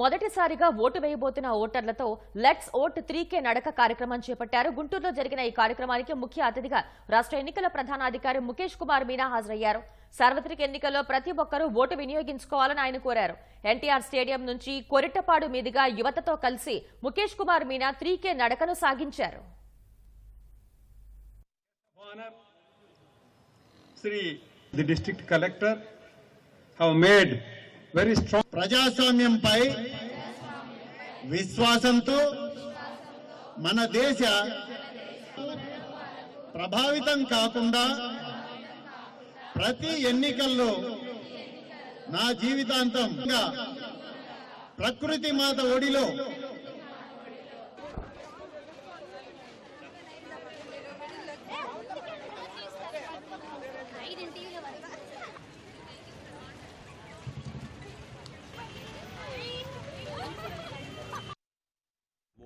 మొదటిసారిగా ఓటు వేయబోతున్న ఓటర్లతో లెట్స్ ఓట్ త్రీ కే నడక కార్యక్రమం చేపట్టారు. గుంటూరులో జరిగిన ఈ కార్యక్రమానికి ముఖ్య అతిథిగా రాష్ట్ర ఎన్నికల ప్రధానాధికారి ముఖేష్ కుమార్ మీనా హాజరయ్యారు. సార్వత్రిక ఎన్నికల్లో ప్రతి ఒక్కరూ ఓటు వినియోగించుకోవాలని ఆయన కోరారు. ఎన్టీఆర్ స్టేడియం నుంచి కొరిటపాడు మీదుగా యువతతో కలిసి ముఖేష్ కుమార్ మీనా త్రీ కే నడకను సాగించారు. Honor, Sri, the district have made very strong ప్రజాస్వామ్యంపై విశ్వాసంతో మన దేశ ప్రభావితం కాకుండా ప్రతి ఎన్నికల్లో నా జీవితాంతం ప్రకృతి మాత ఒడిలో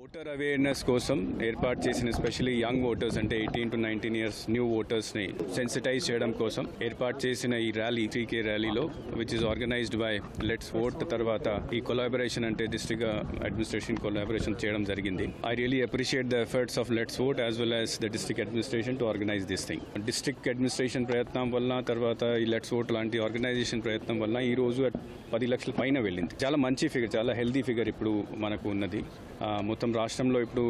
ఓటర్ అవేర్నెస్ కోసం ఏర్పాటు చేసిన స్పెషల్లీ యంగ్ ఓటర్స్ అంటే eighteen to nineteen years new ఓటర్స్ని sensitize చేయడం కోసం ఏర్పాటు చేసిన ఈ ర్యాలీ కే ర్యాలీలో which is organised by let's vote తర్వాత ఈ కొలాబరేషన్ అంటే డిస్ట్రిక్ట్ అడ్మినిస్ట్రేషన్ కొలాబరేషన్ చేయడం జరిగింది. I really appreciate the efforts of let's vote as well as the district administration to organise this thing district administration ప్రయత్నం వల్ల తర్వాత ఈ లెట్స్ ఓట్ లాంటి ఆర్గనైజేషన్ ప్రయత్నం వల్ల ఈ రోజు పది లక్షల పైన వెళ్ళింది. చాలా మంచి ఫిగర్ చాలా హెల్దీ ఫిగర్ ఇప్పుడు మనకు ఉన్నది. మొత్తం రాష్ట్రంలో ఇప్పుడు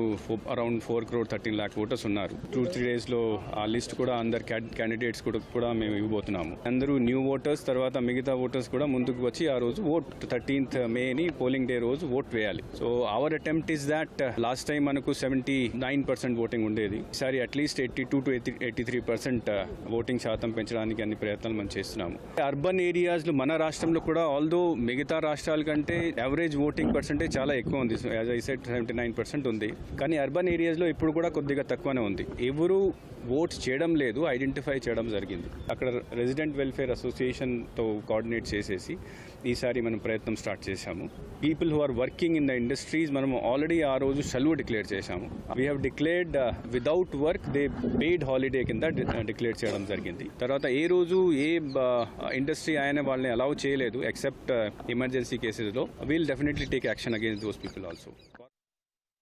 around four crore thirteen lakh voters ఉన్నారు. టూ త్రీ డేస్లో ఆ లిస్ట్ కూడా అందరు క్యాండిడేట్స్ కూడా కూడా మేము ఇవ్వబోతున్నాము. అందరూ న్యూ ఓటర్స్ తర్వాత మిగతా ఓటర్స్ కూడా ముందుకు వచ్చి ఆ రోజు vote thirteenth May polling day రోజు ఓట్ వేయాలి. So our attempt is that last time మనకు సెవెంటీ నైన్ పర్సెంట్ ఓటింగ్ ఉండేది. ఈసారి at least eighty two to eighty three percent voting శాతం పెంచడానికి అన్ని ప్రయత్నాలు మనం చేస్తున్నాము. అర్బన్ ఏరియాస్లో మన రాష్ట్రంలో కూడా ఆల్దో మిగతా రాష్ట్రాల కంటే యావరేజ్ ఓటింగ్ పర్సెంటేజ్ చాలా ఎక్కువ ఉంది. As I said seventy nine percent ఉంది. కానీ అర్బన్ ఏరియాస్లో ఇప్పుడు కూడా కొద్దిగా తక్కువనే ఉంది. ఎవరు ఓట్స్ చేయడం లేదు ఐడెంటిఫై చేయడం జరిగింది. అక్కడ రెసిడెంట్ వెల్ఫేర్ అసోసియేషన్తో కోఆర్డినేట్ చేసేసి ఈసారి మనం ప్రయత్నం స్టార్ట్ చేశాము. People who are working in the industries మనం ఆల్రెడీ ఆ రోజు సెలవు డిక్లేర్ చేశాము. We have declared without work they paid holiday కింద డిక్లేర్ uh, చేయడం జరిగింది. తర్వాత ఏ రోజు ఏ uh, ఇండస్ట్రీ ఆయన వాళ్ళని అలౌ చేయలేదు ఎక్సెప్ట్ ఎమర్జెన్సీ కేసెస్లో we'll definitely take action against those people also